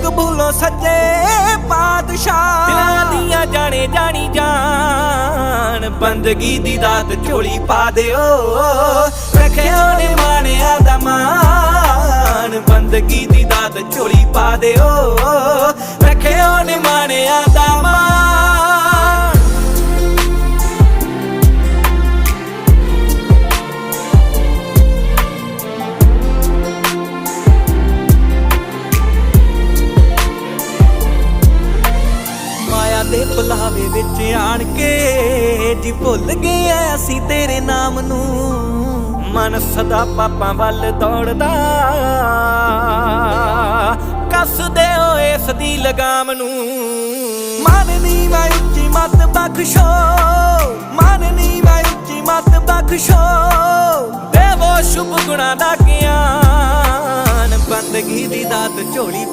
ਮੰਗ ਭੁੱਲੋ ਸੱਚੇ ਪਾਤਸ਼ਾਹ। ਦਿਲਾਂ ਦੀਆਂ ਜਾਣੇ ਜਾਣੀ ਜਾਨ, ਬੰਦਗੀ ਦੀ ਦਾਤ ਝੋਲੀ ਪਾ ਦਿਓ। ਰੱਖਿਓ ਨੇ ਮਾਣਿਆ ਦਾ ਮਾਨ ਬੰਦਗੀ ਦੀ ਦਾਤ ਝੋਲੀ ਪਾ ਦਿਓ। ਦੇ ਬੁਲਾਵੇ ਵਿੱਚ ਆਣ ਕੇ ਜੀ ਭੁੱਲ ਗਏ ਅਸੀਂ ਤੇਰੇ ਨਾਮ ਨੂੰ। ਮਨ ਸਦਾ ਪਾਪਾਂ ਵੱਲ ਦੌੜਦਾ। ਕੱਸਦੇ ਹੋ ਇਸ ਦੀ ਲਗਾਮ ਨੂੰ। ਮਨ ਨੀ ਮੈਂ ਉੱਚੀ ਮਤ ਬਖਸ਼ੋ। ਮਨ ਨੀ ਮੈਂ ਉੱਚੀ ਮਤ ਬਖਸ਼ੋ। ਦੇਵੋ ਸ਼ੁਭ ਗੁਣਾ ਦਾ ਗਿਆਨ ਬੰਦਗੀ ਦੀ ਦਾਤ ਝੋਲੀ